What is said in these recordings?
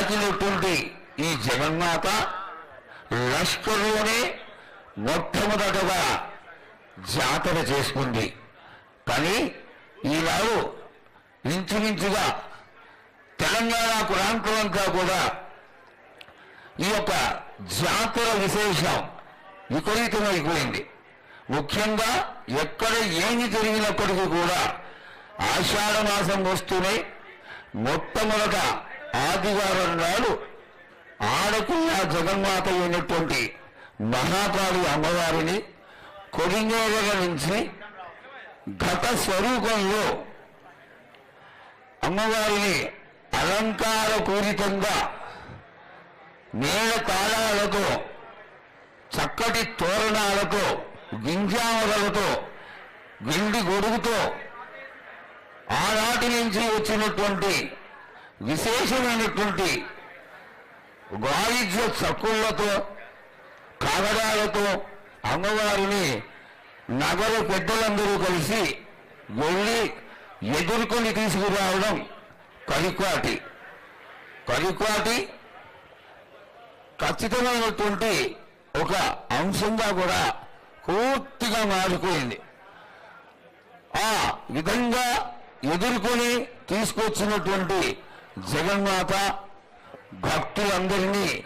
దాచినటువంటి ఈ జగన్మాత లష్కర్లోనే మొట్టమొదటగా జాతర చేసుకుంది. కానీ ఈనాడు ఇంచుమించుగా తెలంగాణ ప్రాంతమంతా కూడా ఈ యొక్క జాతర విశేషం విపరీతమైపోయింది ముఖ్యంగా ఎక్కడ ఏమి జరిగినప్పటికీ కూడా ఆషాఢ మాసం వస్తూనే మొట్టమొదట ఆదివారం నాడు ఆడపిల్ల జగన్మాత అయినటువంటి మహాకాళి అమ్మవారిని కొడిమేదల నుంచి ఘట స్వరూపంలో అమ్మవారిని అలంకార పూరితంగా నేల తాళాలతో చక్కటి తోరణాలతో గింజామరలతో గిండి గొడుగుతో ఆనాటి నుంచి వచ్చినటువంటి విశేషమైనటువంటి వాయిద్య చక్కుళ్ళతో కాగడాలతో అమ్మవారిని నగర పెద్దలందరూ కలిసి వెళ్ళి ఎదుర్కొని తీసుకురావడం కరిక్వాటి. కరిక్వాటి ఖచ్చితమైనటువంటి ఒక అంశంగా కూడా పూర్తిగా మారిపోయింది. ఆ విధంగా ఎదుర్కొని తీసుకొచ్చినటువంటి జగన్మాత భక్తులందరినీ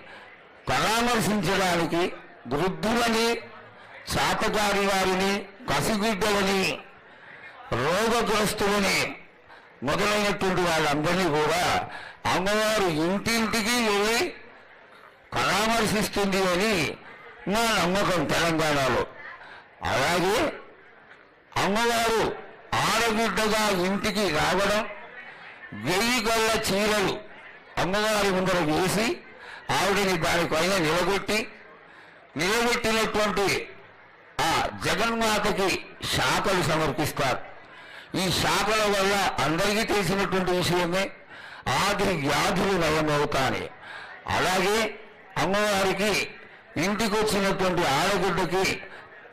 పరామర్శించడానికి వృద్ధులని చాతకారి వారిని కసిగుడ్డలని రోగగ్రస్తులని మొదలైనటువంటి వాళ్ళందరినీ కూడా అమ్మవారు ఇంటింటికి వెళ్ళి పరామర్శిస్తుంది అని నా నమ్మకం తెలంగాణలో. అలాగే అమ్మవారు ఆడబిడ్డగా ఇంటికి రావడం వెయ్యి గొల్ల చీరలు అమ్మవారి ముందర వేసి ఆవిడని దానిపైన నిలబెట్టి నిలబెట్టినటువంటి ఆ జగన్మాతకి శాఖలు సమర్పిస్తారు. ఈ శాఖల వల్ల అందరికీ తెలిసినటువంటి విషయమే ఆది వ్యాధులు నయమవుతాయి అలాగే అమ్మవారికి ఇంటికి వచ్చినటువంటి ఆడగుడ్డకి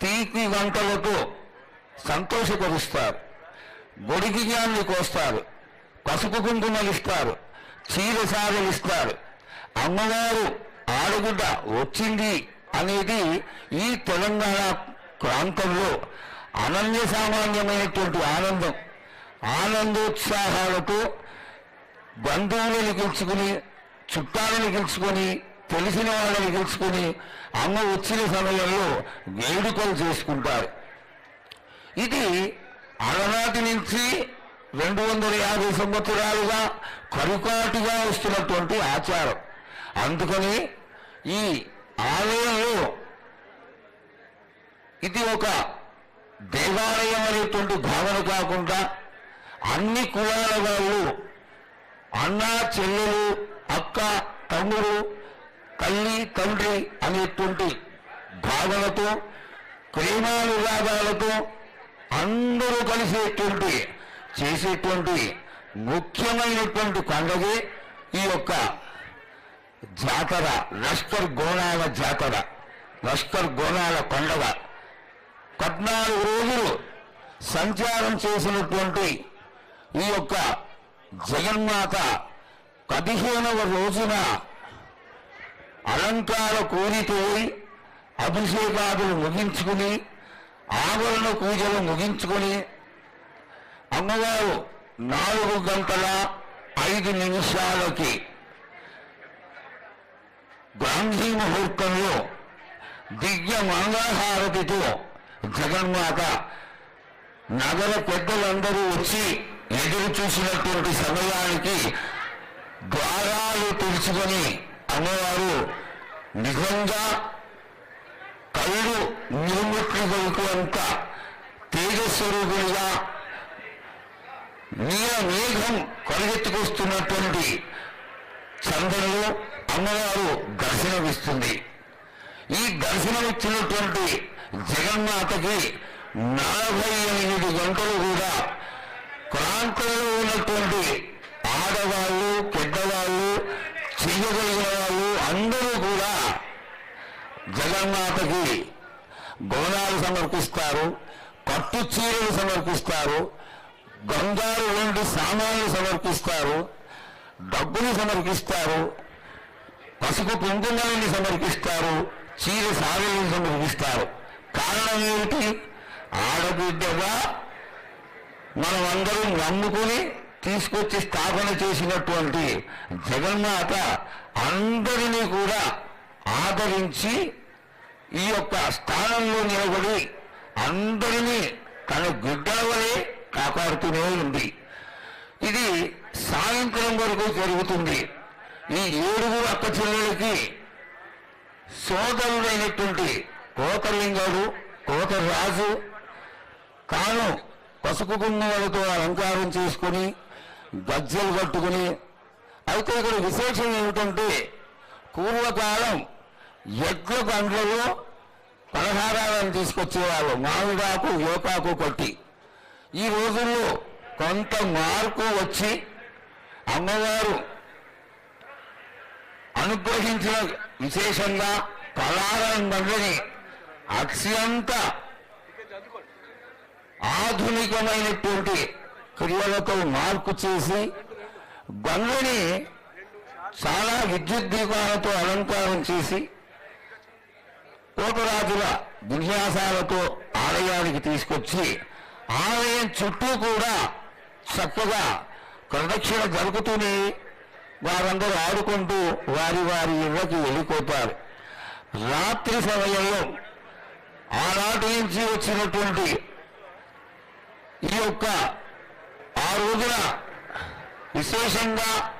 తీపి వంటలతో సంతోషపరుస్తారు. గొడిగి కోస్తారు. పసుపు కుంకుమలు ఇస్తారు చీర సాగలు ఇస్తారు అమ్మవారు ఆడగుడ్డ వచ్చింది అనేది ఈ తెలంగాణ ప్రాంతంలో అనన్య సామాన్యమైనటువంటి ఆనందం. ఆనందోత్సాహాలతో బంధువులను గెలుచుకుని చుట్టాలను గెలుచుకొని తెలిసిన వాళ్ళని గెలుచుకొని అమ్మ వచ్చిన సమయంలో వేడుకలు చేసుకుంటారు. ఇది అలనాటి నుంచి రెండు వందల యాభై సంవత్సరాలుగా కరుకాటుగా వస్తున్నటువంటి ఆచారం. అందుకని ఈ ఆలయంలో ఇది ఒక దేవాలయం అనేటువంటి భావన కాకుండా అన్ని కులాల వాళ్ళు అన్న చెల్లెలు అక్క తమ్ముడు తల్లి తండ్రి అనేటువంటి భావనతో ప్రేమానురాగాలతో అందరూ కలిసేటువంటి చేసేటువంటి ముఖ్యమైనటువంటి పండుగే ఈ యొక్క జాతర లష్కర్ గోణాల జాతర లష్కర్ గోణాల పండుగ. పద్నాలుగు రోజులు సంచారం చేసినటువంటి ఈ యొక్క జగన్మాత పదిహేనవ రోజున అలంకార కోరిపోయి అభిషేకాదులు ముగించుకుని ఆవరణ పూజలు ముగించుకుని అమ్మవారు నాలుగు గంటల ఐదు నిమిషాలకి గాంధీ ముహూర్తంలో దివ్య మంగళహారతితో జగన్మాత నగర పెద్దలందరూ వచ్చి ఎదురు చూసినటువంటి సమయానికి ద్వారాలు తెలుసుకొని అమ్మవారు నిజంగా కళ్ళు నిర్ముట్లుగలకు అంత తేజస్వరూపుడిగా నీల మేఘం కొరగెత్తుకొస్తున్నటువంటి చంద్రులు అమ్మవారు దర్శనమిస్తుంది. ఈ దర్శనమిచ్చినటువంటి జగన్మాతకి నలభై ఎనిమిది గంటలు కూడా ప్రాంతంలో ఉన్నటువంటి ఆడవాళ్ళు పెద్దవాళ్ళు చెయ్యగలిగిన వాళ్ళు అందరూ కూడా జగన్మాతకి గోనాలు సమర్పిస్తారు పట్టు చీరలు సమర్పిస్తారు బంగారు వంటి సామాన్లు సమర్పిస్తారు డబ్బులు సమర్పిస్తారు పసుపు కుంకుమల్ని సమర్పిస్తారు చీర సాగులను సమర్పిస్తారు. కారణం ఏమిటి? ఆడబిడ్డగా మనమందరం నమ్ముకుని తీసుకొచ్చి స్థాపన చేసినటువంటి జగన్మాత అందరినీ కూడా ఆదరించి ఈ యొక్క స్థానంలో నిలబడి అందరినీ తన బిడ్డల కాపాడుతూనే ఉంది ఇది సాయంత్రం వరకు జరుగుతుంది. ఈ ఏడుగురు అక్క చెల్లెలకి సోదరుడైనటువంటి కోతలింగాడు కోతరాజు తాను పసుపు కుంకుమలతో అలంకారం చేసుకుని గజ్జలు కట్టుకుని అయితే ఇక్కడ విశేషం ఏమిటంటే పూర్వకాలం ఎడ్ల గంటలలో పలహారాలను తీసుకొచ్చేవాళ్ళు. మామిడాకు యోకాకు కొట్టి. ఈ రోజుల్లో కొంత మార్పు వచ్చి అమ్మవారు అనుగ్రహించిన విశేషంగా పలారం అత్యంత ఆధునికమైనటువంటి క్రియలతో మార్పు చేసి గంగని చాలా విద్యుత్ దీపాలతో అలంకారం చేసి కోటరాజుల విన్యాసాలతో ఆలయానికి తీసుకొచ్చి ఆలయం చుట్టూ కూడా చక్కగా ప్రదక్షిణ జరుగుతూనే వారందరూ ఆడుకుంటూ వారి వారి ఇళ్ళకి వెళ్ళిపోతారు. రాత్రి సమయంలో ఆనాటి నుంచి వచ్చినటువంటి ఈ యొక్క ఆ రోజున విశేషంగా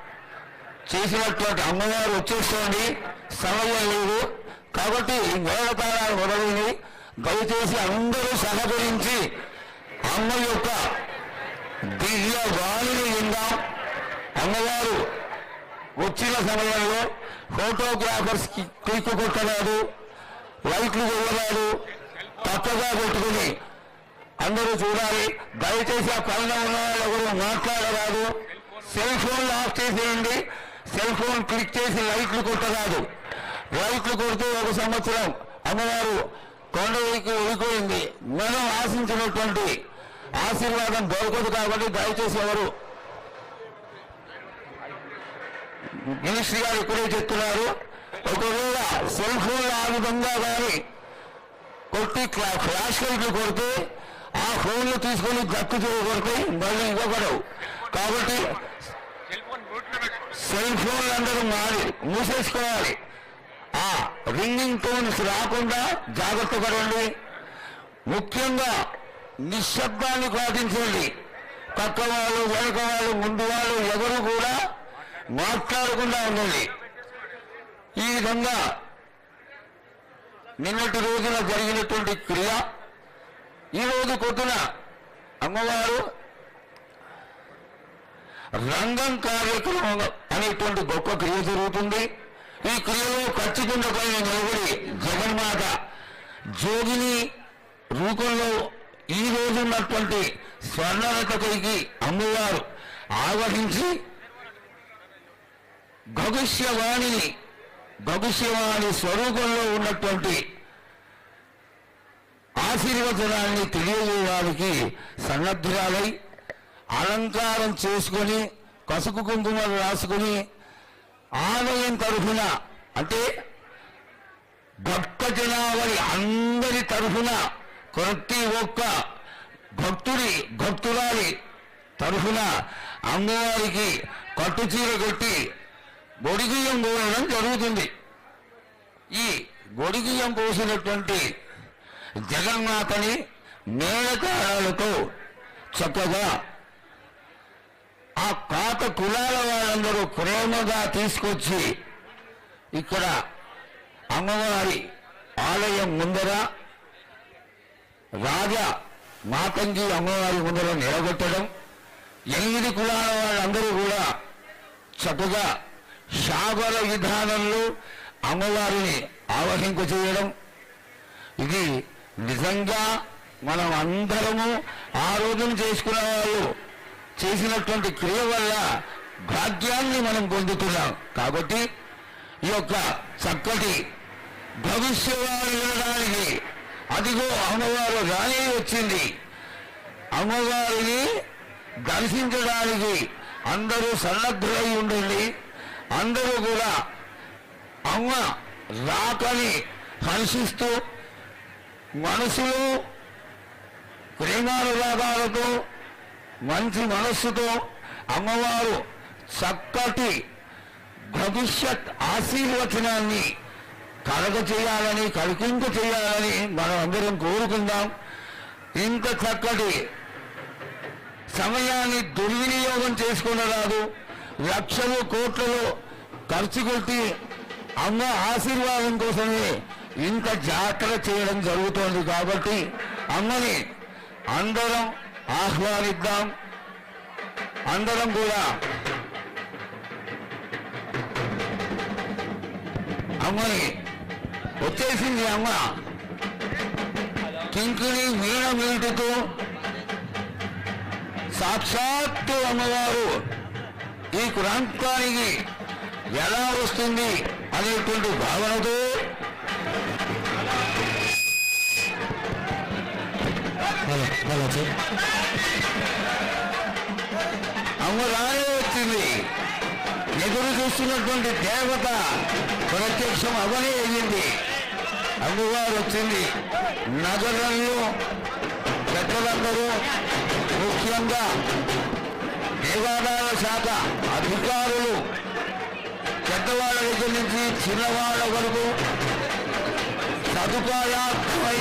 చేసినటువంటి అమ్మవారు వచ్చేస్తోంది. సమయం లేదు. కాబట్టి మేళతాళాలు మొదలైనవి. దయచేసి అందరూ సహకరించి అమ్మ యొక్క దివ్య వాణిని విందాం. అమ్మవారు వచ్చిన సమయంలో ఫోటోగ్రాఫర్స్కి క్లిక్ కొట్టరాదు లైట్లు వెళ్ళరాదు తప్పగా పెట్టుకుని అందరూ చూడాలి. దయచేసి ఆ పైన ఉన్న వాళ్ళు ఎవరు మాట్లాడరాదు. సెల్ ఫోన్లు ఆఫ్ చేసేయండి. సెల్ ఫోన్ క్లిక్ చేసి లైట్లు కొట్టరాదు. లైట్లు కొడితే ఒక సంవత్సరం అమ్మవారు కొండవైకి వెళ్ళిపోయింది మనం ఆశించినటువంటి ఆశీర్వాదం దొరకదు కాబట్టి దయచేసి ఎవరు? మినిస్ట్రీ గారు ఇక్కడే చెప్తున్నారు. ఒకవేళ సెల్ ఫోన్ ఆ విధంగా కానీ కొట్టి క్లా- ఫ్లాష్ లైట్లు కొడితే ఆ ఫోన్లు తీసుకొని దక్కు చేయబడతాయి మళ్ళీ ఇవ్వబడవు. కాబట్టి సెల్ ఫోన్లు అందరూ మారి మూసేసుకోవాలి. ఆ రింగింగ్ టోన్స్ రాకుండా జాగ్రత్త పడండి ముఖ్యంగా నిశ్శబ్దాన్ని పాటించండి. పక్క వాళ్ళు వెనక వాళ్ళు ముందు వాళ్ళు ఎవరు కూడా మాట్లాడకుండా ఉండండి. ఈ విధంగా నిన్నటి రోజున జరిగినటువంటి క్రియ ఈ రోజు పొద్దున అమ్మవారు రంగం కార్యక్రమం అనేటువంటి గొప్ప క్రియ జరుగుతుంది. ఈ క్రియలో ఖచ్చితంగా పైన నిలబడి జగన్మాత జోగిని రూపంలో ఈ రోజు ఉన్నటువంటి స్వర్ణరథకుడికి అమ్మవారు ఆవహించి గగుష్యవాణి గగుష్యవాణి స్వరూపంలో ఉన్నటువంటి ఆశీర్వచనాన్ని తెలియజేయడానికి సన్నద్ధురాలై అలంకారం చేసుకొని కసుకు కుంకుమలు రాసుకుని ఆలయం తరఫున అంటే భక్త జనావళి అందరి తరఫున ప్రతి ఒక్క భక్తుడి భక్తురాలి తరఫున అమ్మవారికి కట్టుచీర కొట్టి గొడిగియ్యం పోయడం జరుగుతుంది. ఈ గొడిగియం పోసినటువంటి జగన్నాథని మేళతాళాలతో చక్కగా ఆ కాత కులాల వాళ్ళందరూ ప్రేమగా తీసుకొచ్చి ఇక్కడ అమ్మవారి ఆలయం ముందర రాజా మాతంగి అమ్మవారి ముందర నిలబెట్టడం ఎనిమిది కులాల వాళ్ళందరూ కూడా చక్కగా శాబర విధానంలో అమ్మవారిని ఆవహింప చేయడం. ఇది నిజంగా మనం అందరము ఆ రోజున చేసుకున్న వాళ్ళు చేసినటువంటి క్రియ వల్ల భాగ్యాన్ని మనం పొందుతున్నాం. కాబట్టి ఈ యొక్క చక్కటి భవిష్యవాణి వినడానికి అదిగో అమ్మవారు రాణి వచ్చింది. అమ్మవారిని దర్శించడానికి అందరూ సన్నద్ధులై ఉండండి. అందరూ కూడా అమ్మ రాకని హర్షిస్తూ మనసులో ప్రేమానురాగాలతో మంచి మనస్సుతో అమ్మవారు చక్కటి భవిష్యత్ ఆశీర్వచనాన్ని కలగ చేయాలని కలికింపు చేయాలని మనం అందరం కోరుకుందాం. ఇంత చక్కటి సమయాన్ని దుర్వినియోగం చేసుకునరాదు లక్షలు కోట్లలో ఖర్చు కొట్టి అమ్మ ఆశీర్వాదం కోసమే ఇంత జాతర చేయడం జరుగుతోంది కాబట్టి అమ్మని అందరం ఆహ్వానిద్దాం. అందరం కూడా అమ్మని వచ్చేసింది అమ్మ. కింకిణి వీణ మీటుతూ సాక్షాత్తు అమ్మవారు ఈ ప్రాంతానికి ఎలా వస్తుంది అనేటువంటి భావనతో హలో అమ్మ వచ్చింది. ఎదురు చూస్తున్నటువంటి దేవత ప్రత్యక్షం అవనే అయ్యింది. అమ్మవారు వచ్చింది. నగరంలో పెద్దలందరూ ముఖ్యంగా దేవాదాయ శాఖ అధికారులు పెద్దవాళ్ళ దగ్గర నుంచి చిన్నవాళ్ళ వరకు సదుపాయాత్మై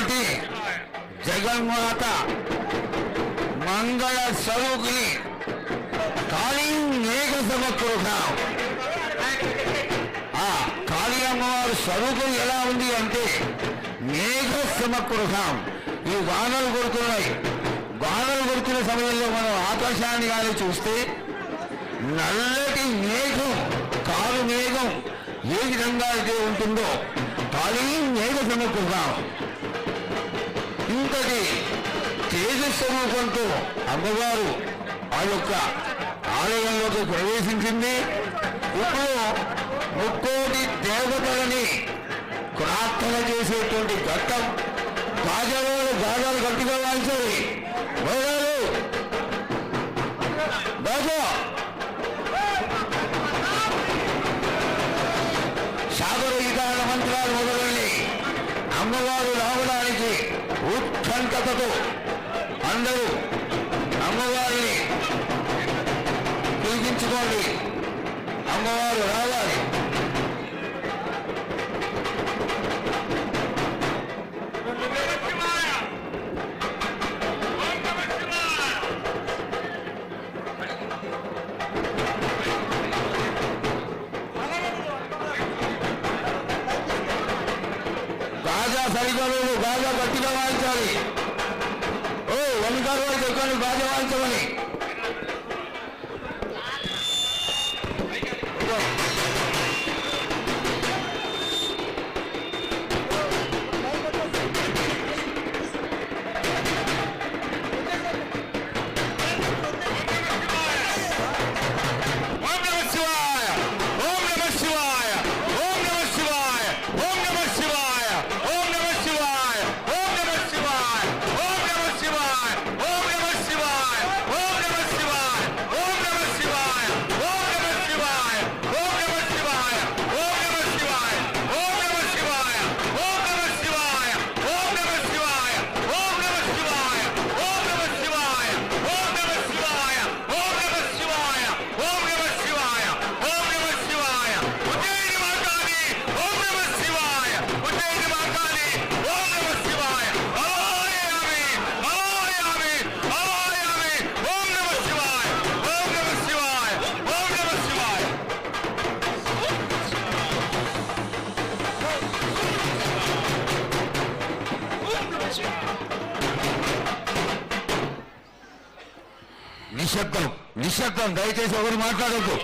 కాబట్టి జగన్మాత మంగళ స్వరూపిణి కాళీ మేఘ సమకృతం ఆ కాళీ అమ్మవారి స్వరూపం ఎలా ఉంది అంటే మేఘ సమకృతం ఈ వానలు కొడుతున్నాయి. వానలు కొడుతున్న సమయంలో మనం ఆకాశాన్ని కానీ చూస్తే నల్లటి మేఘం కారు మేఘం ఏ విధంగా అయితే ఉంటుందో కాళీ మేఘ సమకృతం ఇంతటి తేజస్వరూపంతో అమ్మవారు ఆ యొక్క ఆలయంలోకి ప్రవేశించింది. ఇప్పుడు ముక్కోటి దేవతలని ప్రార్థన చేసేటువంటి ఘట్టం గాజాలు గాజాలు గట్టిగా వాయించాలి గోదాలు ఉత్కంఠతతో అందరూ అమ్మవారిని పిలిపించుకోండి అమ్మవారు రావాలి. बाजवान चवणे నిశ్శబ్దం దయచేసి ఎవరు మాట్లాడద్దు.